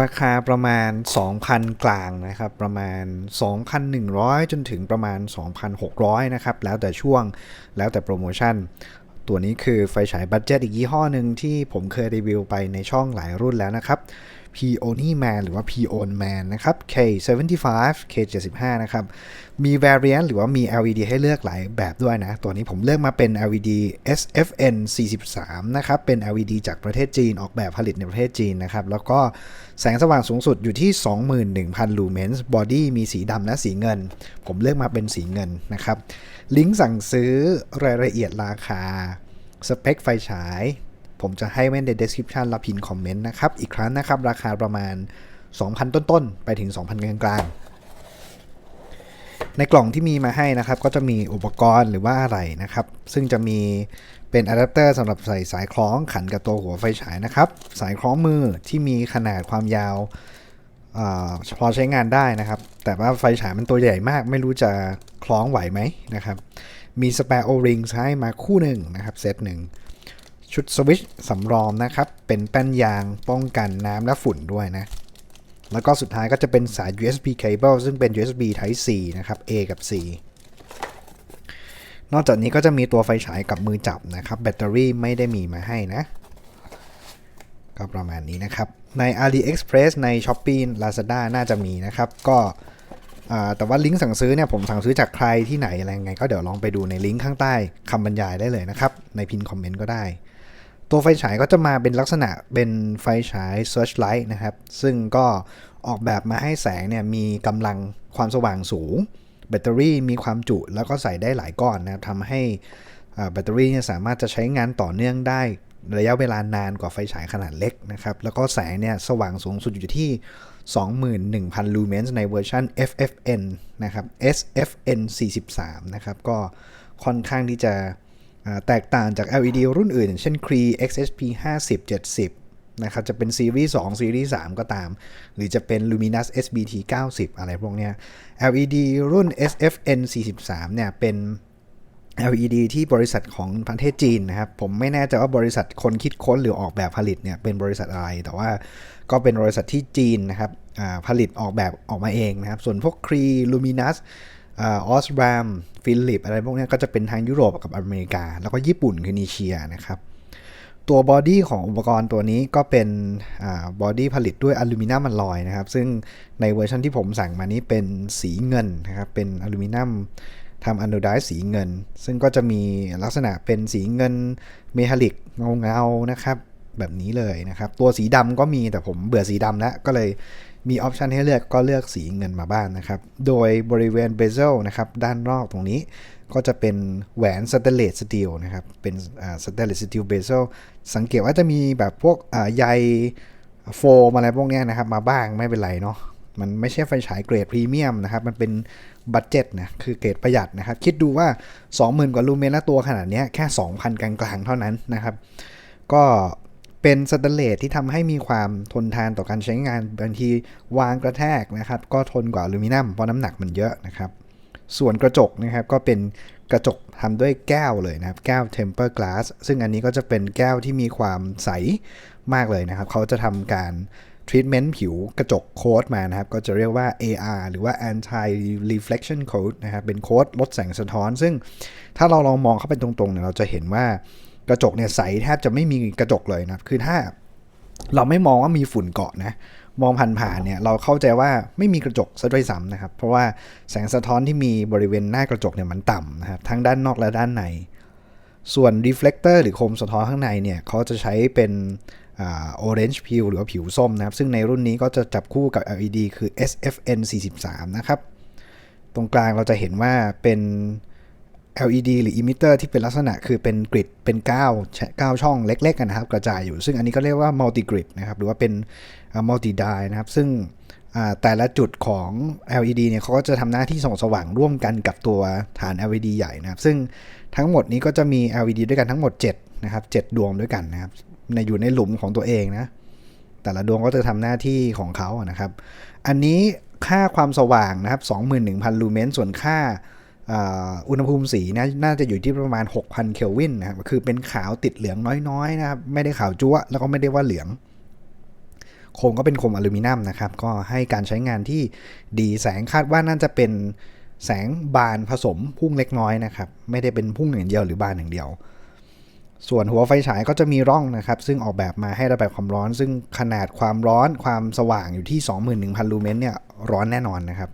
ราคาประมาณ 2,000 กลางนะครับ ประมาณ 2,100 จนถึงประมาณ 2,600 นะครับ แล้วแต่ช่วงแล้วแต่โปรโมชั่น ตัวนี้คือไฟฉายบัตเจ็ตอีกยี่ห้อหนึ่งที่ผมเคยรีวิวไปในช่องหลายรุ่นแล้วนะครับ P o n y Man หรือว่า P.O.N Man นะครับ K75 K75 นะครับ มี variant หรือว่ามี LED ให้เลือกหลายแบบด้วยนะ ตัวนี้ผมเลือกมาเป็น LED SFN 43นะครับ เป็น LED จากประเทศจีนออกแบบผลิตในประเทศจีนนะครับ แล้วก็แสงสว่างสูงสุดอยู่ที่ 21,000 ลูเมนส์บอดี้มีสีดำและสีเงิน ผมเลือกมาเป็นสีเงินนะครับ ลิงก์สั่งซื้อรายละเอียดราคา สเปคไฟฉาย ผมจะให้ไว้ใน description และพินคอมเมนต์นะครับ อีกครั้งนะครับ ราคาประมาณ 2,000 ต้นๆ ไปถึง 2,000 กลางๆ ในกล่องที่มีมาให้นะครับ ก็จะมีอุปกรณ์หรือว่าอะไรนะครับ ซึ่งจะมีเป็นอะแดปเตอร์สำหรับใส่สายคล้องขันกับตัวหัวไฟฉายนะครับ สายคล้องมือที่มีขนาดความยาวอพอใช้งานได้นะครับ แต่ว่าไฟฉายมันตัวใหญ่มาก ไม่รู้จะคล้องไหวไหมนะครับ มีสเปร r โอริงให้มาคู่หนึ่งนะครับเซตหนึ่ง ชุดสวิชสำรองนะครับ เป็นแป้นยางป้องกันน้ำและฝุ่นด้วยนะ แล้วก็สุดท้ายก็จะเป็นสาย USB cable ซึ่งเป็น USB Type C นะครับ A กับ C นอกจากนี้ก็จะมีตัวไฟฉายกับมือจับนะครับ แบตเตอรี่ไม่ได้มีมาให้นะ ก็ประมาณนี้นะครับ ใน AliExpress ใน Shopee Lazada น่าจะมีนะครับ ก็แต่ว่าลิงก์สั่งซื้อเนี่ยผมสั่งซื้อจากใครที่ไหนอะไรยังไง ก็เดี๋ยวลองไปดูในลิงก์ข้างใต้คำบรรยายได้เลยนะครับ ในพินคอมเมนต์ก็ได้ ตัวไฟฉายก็จะมาเป็นลักษณะเป็นไฟฉาย Searchlight นะครับ ซึ่งก็ออกแบบมาให้แสงเนี่ยมีกำลังความสว่างสูง แบตเตอรี่มีความจุแล้วก็ใส่ได้หลายก้อนนะครับทำให้แบตเตอรี่เนี่ยสามารถจะใช้งานต่อเนื่องได้ระยะเวลานานกว่าไฟฉายขนาดเล็กนะครับ แล้วก็แสงเนี่ยสว่างสูงสุดอยู่ที่ 21,000 ลูเมนส์ในเวอร์ชัน FFN นะครับ SFN 43 นะครับ ก็ค่อนข้างที่จะ แตกต่างจาก LED รุ่นอื่น เช่น Cree XSP 50 70 นะครับ จะเป็นซีรีส์ 2 ซีรีส์ 3 ก็ตาม หรือจะเป็น Luminous SBT 90 อะไรพวกเนี้ย LED รุ่น SFN 43 เนี่ย เป็น LED ที่บริษัทของประเทศจีนนะครับ ผมไม่แน่ใจว่าบริษัทคนคิดค้นหรือออกแบบผลิตเนี่ยเป็นบริษัทอะไร แต่ว่าก็เป็นบริษัทที่จีนนะครับผลิตออกแบบออกมาเองนะครับ ส่วนพวก Cree Luminous ออสรามฟิลิปอะไรพวกนี้ก็จะเป็นทางยุโรปกับอเมริกา แล้วก็ญี่ปุ่นคือนีเชียนะครับ ตัวบอดี้ของอุปกรณ์ตัวนี้ก็เป็นบอดี้ผลิตด้วยอลูมิเนียมมันลอยนะครับ ซึ่งในเวอร์ชันที่ผมสั่งมานี้เป็นสีเงินนะครับ เป็นอลูมิเนียมทำอันโดไดสีเงิน ซึ่งก็จะมีลักษณะเป็นสีเงินเมทัลลิกเงาๆนะครับ แบบนี้เลยนะครับ ตัวสีดำก็มีแต่ผมเบื่อสีดำแล้วก็เลย มีออปชันให้เลือกก็เลือกสีเงินมาบ้างนนะครับ โดยบริเวณเบเซลนะครับด้านนอกตรงนี้ก็จะเป็นแหวนสเตนเลสสตีลนะครับเป็นสเตนเลสสตีลเบเซลสังเกตว่าจะมีแบบพวกใยโฟมอะไรพวกนี้นะครับมาบ้างไม่เป็นไรเนาะมันไม่ใช่ไฟฉายเกรดพรีเมียมนะครับ มันเป็นบัตเจ็ตนะ คือเกรดประหยัดนะครับ คิดดูว่า 20,000 กว่าลูเมนและตัวขนาดเนี้ยแค่ 2,000 กลางๆ เท่านั้นนะครับ ก็ เป็นสแตนเลสที่ทำให้มีความทนทานต่อการใช้งานบางทีวางกระแทกนะครับ ก็ทนกว่าอลูมิเนียมเพราะน้ำหนักมันเยอะนะครับ ส่วนกระจกนะครับก็เป็นกระจกทำด้วยแก้วเลยนะครับ แก้ว temper glass ซึ่งอันนี้ก็จะเป็นแก้วที่มีความใสมากเลยนะครับ เขาจะทำการ treatment ผิวกระจกโค้ดมานะครับ ก็จะเรียกว่า AR หรือว่า anti reflection coat นะครับ เป็นโค้ดลดแสงสะท้อน ซึ่งถ้าเราลองมองเข้าไปตรงๆเนี่ยเราจะเห็นว่า กระจกเนี่ยใสแทบจะไม่มีกระจกเลยนะคือถ้าเราไม่มองว่ามีฝุ่นเกาะนะมองผ่านๆเนี่ยเราเข้าใจว่าไม่มีกระจกซะด้วยซ้ำนะครับ เพราะว่าแสงสะท้อนที่มีบริเวณหน้ากระจกเนี่ยมันต่ำนะครับทั้งด้านนอกและด้านใน ส่วน reflector หรือโคมสะท้อนข้างในเนี่ยเขาจะใช้เป็นอ่า orange peel หรือผิวส้มนะครับ ซึ่งในรุ่นนี้ก็จะจับคู่กับ LED คือ SFN 43 นะครับ ตรงกลางเราจะเห็นว่าเป็น LED หรือ emitter ที่เป็นลักษณะคือเป็นกริดเป็น9 9ช่องเล็กๆกันนะครับ กระจายอยู่ ซึ่งอันนี้ก็เรียกว่า multi grid นะครับ หรือว่าเป็น multi die นะครับ ซึ่งแต่ละจุดของ LED เนี่ยเขาก็จะทำหน้าที่ส่องสว่างร่วมกันกับตัวฐาน LED ใหญ่นะครับ ซึ่งทั้งหมดนี้ก็จะมี LED ด้วยกันทั้งหมด 7 นะครับ 7 ดวงด้วยกันนะครับในอยู่ในหลุมของตัวเองนะ แต่ละดวงก็จะทำหน้าที่ของเขาอะนะครับ อันนี้ค่าความสว่างนะครับ 21,000 ลูเมน ส่วนค่า อุณหภูมิสีนะน่าจะอยู่ที่ประมาณ 6,000 เคลวินนะครับคือเป็นขาวติดเหลืองน้อยๆนะครับไม่ได้ขาวจั๊วะแล้วก็ไม่ได้ว่าเหลือง โคมก็เป็นโคมอลูมิเนียมนะครับ ก็ให้การใช้งานที่ดีแสงคาดว่าน่าจะเป็นแสงบานผสมพุ่งเล็กน้อยนะครับ ไม่ได้เป็นพุ่งอย่างเดียวหรือบานอย่างเดียว ส่วนหัวไฟฉายก็จะมีร่องนะครับ ซึ่งออกแบบมาให้ระบายความร้อน ซึ่งขนาดความร้อนความสว่างอยู่ที่ 21,000 ลูเมนเนี่ยร้อนแน่นอนนะครับ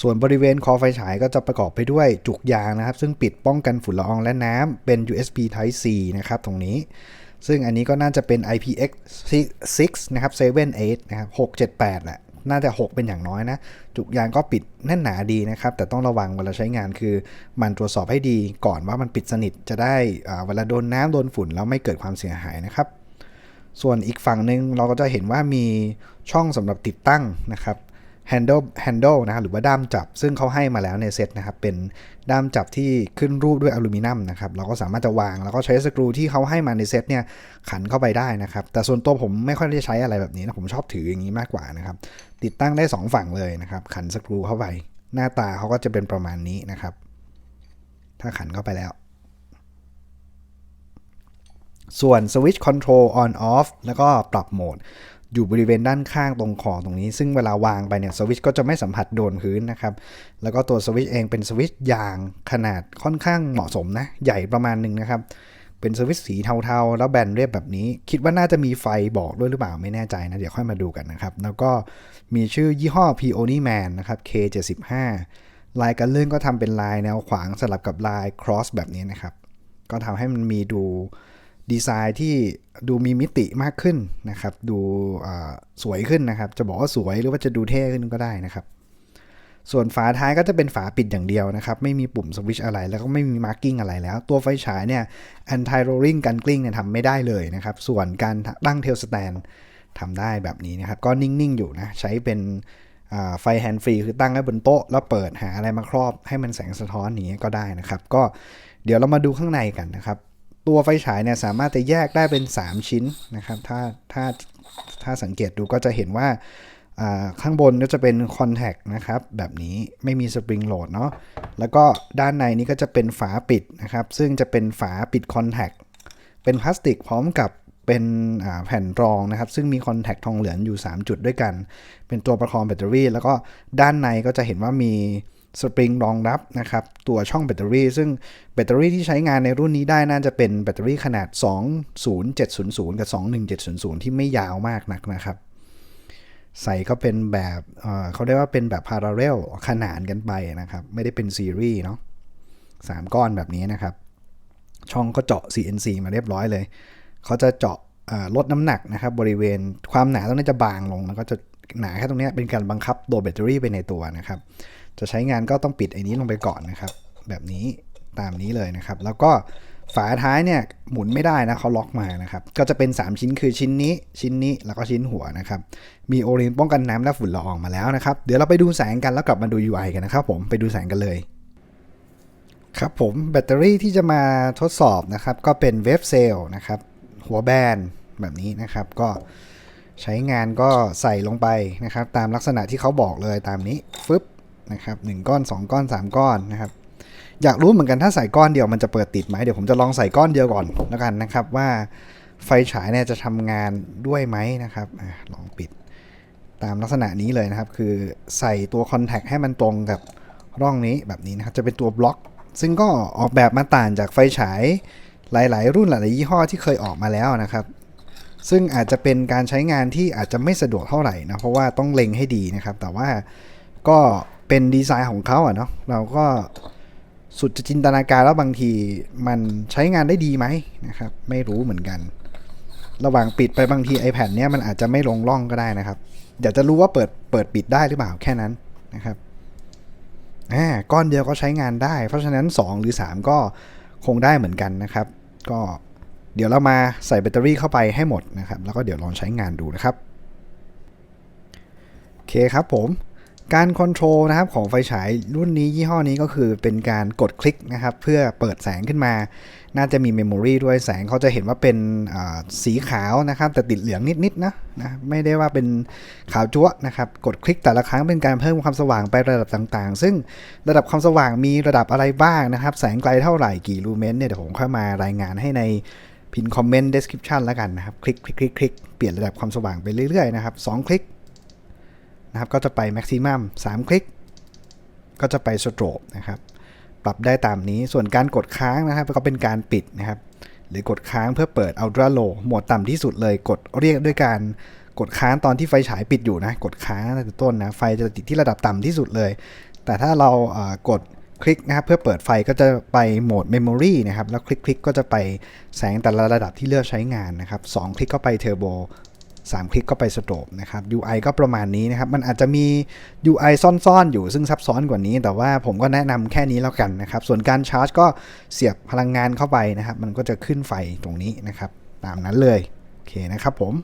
ส่วนบริเวณคอไฟฉายก็จะประกอบไปด้วยจุกยางนะครับ ซึ่งปิดป้องกันฝุ่นละอองและน้ำเป็น USB Type C นะครับตรงนี้ ซึ่งอันนี้ก็น่าจะเป็น IPX6 นะครับ7 8นะครับ6 7 8แหละน่าจะ 6 เป็นอย่างน้อยนะ จุกยางก็ปิดแน่นหนาดีนะครับ แต่ต้องระวังเวลาใช้งานคือมันตรวจสอบให้ดีก่อนว่ามันปิดสนิทจะได้เวลาโดนน้ำโดนฝุ่นแล้วไม่เกิดความเสียหายนะครับ ส่วนอีกฝั่งหนึ่งเราก็จะเห็นว่ามีช่องสำหรับติดตั้งนะครับ handle handle นะครับหรือว่าด้ามจับ ซึ่งเขาให้มาแล้วในเซตนะครับ เป็นด้ามจับที่ขึ้นรูปด้วยอลูมิเนียมนะครับ เราก็สามารถจะวางแล้วก็ใช้สกรูที่เขาให้มาในเซตเนี่ยขันเข้าไปได้นะครับ แต่ส่วนตัวผมไม่ค่อยได้ใช้อะไรแบบนี้นะ ผมชอบถืออย่างนี้มากกว่านะครับ ติดตั้งได้ 2 ฝั่งเลยนะครับ ขันสกรูเข้าไป หน้าตาเขาก็จะเป็นประมาณนี้นะครับ ถ้าขันเข้าไปแล้ว ส่วน Switch Control On Off แล้วก็ปรับโหมด อยู่บริเวณด้านข้างตรงคอตรงนี้ ซึ่งเวลาวางไปเนี่ยสวิตช์ก็จะไม่สัมผัสโดนพื้นนะครับ แล้วก็ตัวสวิตช์เองเป็นสวิตช์ยางขนาดค่อนข้างเหมาะสมนะ ใหญ่ประมาณหนึ่งนะครับ เป็นสวิตช์สีเทาๆ แล้วแบนเรียบแบบนี้ คิดว่าน่าจะมีไฟบอกด้วยหรือเปล่าไม่แน่ใจนะ เดี๋ยวค่อยมาดูกันนะครับ แล้วก็มีชื่อยี่ห้อ Peony Man นะครับ K75 ลายการเลื่อนก็ทำเป็นลายแนวขวางสลับกับลาย cross แบบนี้นะครับ ก็ทำให้มันมีดู ดีไซน์ที่ดูมีมิติมากขึ้นนะครับ ดูสวยขึ้นนะครับ จะบอกว่าสวยหรือว่าจะดูเท่ขึ้นก็ได้นะครับ ส่วนฝาท้ายก็จะเป็นฝาปิดอย่างเดียวนะครับ ไม่มีปุ่มสวิตช์อะไร แล้วก็ไม่มีมาร์กิ้งอะไรแล้ว ตัวไฟฉายเนี่ย anti rolling กันกลิ้งเนี่ยทำไม่ได้เลยนะครับ ส่วนการตั้งเทลสแตนทำได้แบบนี้นะครับ ก็นิ่ง ๆ อยู่นะ ใช้เป็นไฟแฮนด์ฟรีคือตั้งไว้บนโต๊ะ แล้วเปิดหาอะไรมาครอบให้มันแสงสะท้อนอย่างนี้ก็ได้นะครับ ก็เดี๋ยวเรามาดูข้างในกันนะครับ ตัวไฟฉายเนี่ยสามารถจะแยกได้เป็น 3 ชิ้นนะครับ ถ้าถ้าถ้าสังเกตดูก็จะเห็นว่าข้างบนก็จะเป็นคอนแทคนะครับ แบบนี้ไม่มีสปริงโหลดเนาะแล้วก็ด้านในนี้ก็จะเป็นฝาปิดนะครับ ซึ่งจะเป็นฝาปิดคอนแทคเป็นพลาสติกพร้อมกับเป็นแผ่นรองนะครับ ซึ่งมีคอนแทคทองเหลืองอยู่ 3 จุดด้วยกัน เป็นตัวประคองแบตเตอรี่ แล้วก็ด้านในก็จะเห็นว่ามี สปริงรองรับนะครับตัวช่องแบตเตอรี่ ซึ่งแบตเตอรี่ที่ใช้งานในรุ่นนี้ได้น่าจะเป็นแบตเตอรี่ขนาด 20700 กับ 21700 ที่ไม่ยาวมากนักนะครับ ใส่ก็เป็นแบบเเขาเรียกว่าเป็นแบบพาราเรลขนานกันไปนะครับ ไม่ได้เป็นซีรีส์เนาะสามก้อนแบบนี้นะครับ ช่องก็เจาะ CNC มาเรียบร้อยเลย เขาจะเจาะลดน้ำหนักนะครับบริเวณความหนาตรงนี้จะบางลงแล้วก็จะหนาแค่ตรงนี้เป็นการบังคับตัวแบตเตอรี่ไปในตัวนะครับ จะใช้งานก็ต้องปิดไอ้นี้ลงไปก่อนนะครับ แบบนี้ตามนี้เลยนะครับ แล้วก็ฝาท้ายเนี่ยหมุนไม่ได้นะเขาล็อกมานะครับ ก็จะเป็น 3 ชิ้นคือชิ้นนี้ ชิ้นนี้แล้วก็ชิ้นหัวนะครับ มีโอลินป้องกันน้ำและฝุ่นละอองมาแล้วนะครับ เดี๋ยวเราไปดูแสงกันแล้วกลับมาดู UI กันนะครับผมไปดูแสงกันเลยครับผมแบตเตอรี่ที่จะมาทดสอบนะครับ ก็เป็นเวฟเซลนะครับ หัวแบนแบบนี้นะครับ ก็ใช้งานก็ใส่ลงไปนะครับ ตามลักษณะที่เขาบอกเลยตามนี้ฟึบ นะครับหนึ่งก้อน 2 ก้อน 3 ก้อนนะครับอยากรู้เหมือนกันถ้าใส่ก้อนเดียวมันจะเปิดติดไหมเดี๋ยวผมจะลองใส่ก้อนเดียวก่อนแล้วกันนะครับว่าไฟฉายเนี่ยจะทำงานด้วยไหมนะครับอลองปิดตามลักษณะนี้เลยนะครับ คือใส่ตัวคอนแทคให้มันตรงกับร่องนี้แบบนี้นะครับจะเป็นตัวบล็อก ซึ่งก็ออกแบบมาต่างจากไฟฉายหลาย ๆ รุ่นหลายๆยี่ห้อที่เคยออกมาแล้วนะครับ ซึ่งอาจจะเป็นการใช้งานที่อาจจะไม่สะดวกเท่าไหร่นะเพราะว่าต้องเล็งให้ดีนะครับ แต่ว่าก็ เป็นดีไซน์ของเขาอะเนาะเราก็สุดจะจินตนาการแล้วบางทีมันใช้งานได้ดีไหมนะครับ ไม่รู้เหมือนกัน ระหว่างปิดไปบางที iPad เนี้ยมันอาจจะไม่ลงร่องก็ได้นะครับอยากจะรู้ว่าเปิดเปิดปิดได้หรือเปล่าแค่นั้นนะครับอ่าก้อนเดียวก็ใช้งานได้ เพราะฉะนั้น 2 หรือ 3 ก็คงได้เหมือนกันนะครับ ก็เดี๋ยวเรามาใส่แบตเตอรี่เข้าไปให้หมดนะครับ แล้วก็เดี๋ยวลองใช้งานดูนะครับโอเคครับผม การคอนโทรลนะครับของไฟฉายรุ่นนี้ยี่ห้อนี้ก็คือเป็นการกดคลิกนะครับเพื่อเปิดแสงขึ้นมา น่าจะมีเมมโมรีด้วยแสงเขาจะเห็นว่าเป็นสีขาวนะครับแต่ติดเหลืองนิดๆนะนะไม่ได้ว่าเป็นขาวจั๊วนะครับกดคลิกแต่ละครั้งเป็นการเพิ่มความสว่างไประดับต่างๆ ซึ่งระดับความสว่างมีระดับอะไรบ้างนะครับ แสงไกลเท่าไหร่กี่ลูเมนเนี่ยเดี๋ยวผมค่อยมารายงานให้ในพินคอมเมนต์ description แล้วกันนะครับ คลิกคลิกคลิกคลิกเปลี่ยนระดับความสว่างไปเรื่อยๆนะครับ2คลิก นะครับก็จะไป maximum 3 คลิก ก็จะไป strobe นะครับ ปรับได้ตามนี้ส่วนการกดค้างนะครับก็เป็นการปิดนะครับ หรือกดค้างเพื่อเปิด ultra low โหมดต่ำที่สุดเลยกดเรียกด้วยการกดค้างตอนที่ไฟฉายปิดอยู่นะ กดค้างตั้งแต่ต้นนะไฟจะติดที่ระดับต่ำที่สุดเลย แต่ถ้าเรากดคลิกนะครับเพื่อเปิดไฟก็จะไปโหมด Memory นะครับ แล้วคลิกคลิกก็จะไปแสงแต่ละระดับที่เลือกใช้งานนะครับ2คลิกก็ไปเทอร์โบ 3 คลิกก็ไปสโตบนะครับ UI ก็ประมาณนี้นะครับ มันอาจจะมี UI ซ่อนๆ อยู่ซึ่งซับซ้อนกว่านี้ แต่ว่าผมก็แนะนำแค่นี้แล้วกันนะครับ ส่วนการชาร์จก็เสียบพลังงานเข้าไปนะครับ มันก็จะขึ้นไฟตรงนี้นะครับ ตามนั้นเลย โอเคนะครับผม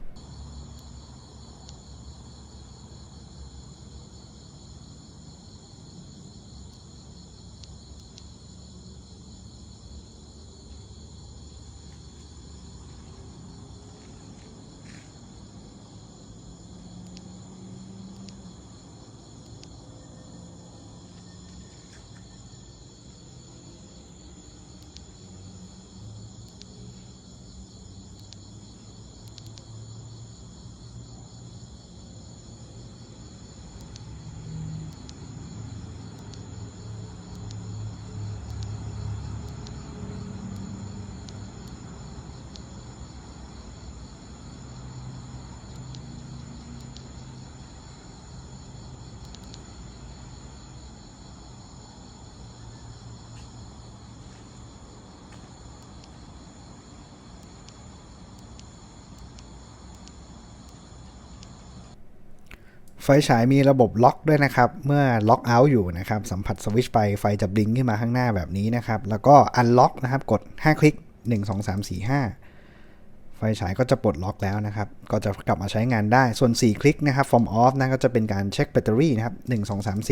ฟฉายมีระบบล็อกด้วยนะครับ เมื่อล็อกเอาท์อยู่นะครับ สัมผัสสวิตช์ไปไฟจะบลิงขึ้นมาข้างหน้าแบบนี้นะครับ แล้วก็อันล็อกนะครับ กด 5 คลิก 1 2 3 4 5 ไฟฉายก็จะปลดล็อกแล้วนะครับ ก็จะกลับมาใช้งานได้ ส่วน 4 คลิกนะครับ from off นะก็จะเป็นการเช็คแบตเตอรี่นะครับ 1 2 3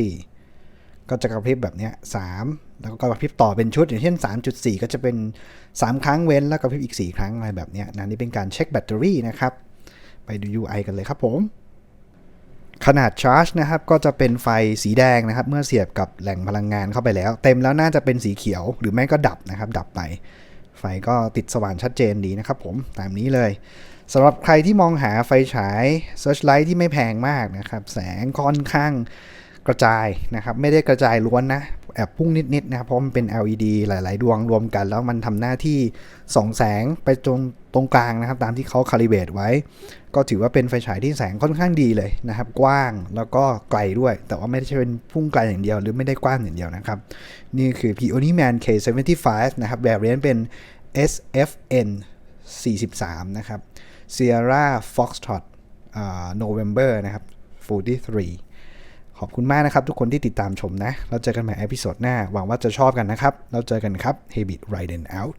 4 ก็จะกระพริบแบบนี้3แล้วก็กระพริบต่อเป็นชุด อย่างเช่น 3.4 ก็จะเป็น 3 ครั้งเว้น แล้วกระพริบอีก 4 ครั้งอะไรแบบนี้นะนี่เป็นการเช็คแบตเตอรี่นะครับ ไปดู UI กันเลยครับผม ขนาดชาร์จนะครับก็จะเป็นไฟสีแดงนะครับ เมื่อเสียบกับแหล่งพลังงานเข้าไปแล้ว เต็มแล้วน่าจะเป็นสีเขียว หรือไม่ก็ดับนะครับ ดับไป ไฟก็ติดสว่างชัดเจนดีนะครับผมตามนี้เลยสำหรับใครที่มองหาไฟฉาย Searchlight ที่ไม่แพงมากนะครับ แสงค่อนข้างกระจายนะครับ ไม่ได้กระจายล้วนนะ แอบพุ่งนิดๆนะครับเพราะมันเป็น LED หลาย ๆ ดวงรวมกัน แล้วมันทำหน้าที่ส่องแสงไปตรงตรงกลางนะครับ ตามที่เขาคาลิเบตไว้ ก็ถือว่าเป็นไฟฉายที่แสงค่อนข้างดีเลยนะครับ กว้างแล้วก็ไกลด้วย แต่ว่าไม่ใช่เป็นพุ่งไกลอย่างเดียว หรือไม่ได้กว้างอย่างเดียวนะครับ นี่คือ Peony Man K75 นะครับแบบเรียนเป็น SFN 43 นะครับ Sierra Foxtrot อ่า November นะครับ43 ขอบคุณมากนะครับ ทุกคนที่ติดตามชมนะ เราเจอกันใหม่เอพิโซดหน้า หวังว่าจะชอบกันนะครับ เราเจอกันครับ Habit Riden Out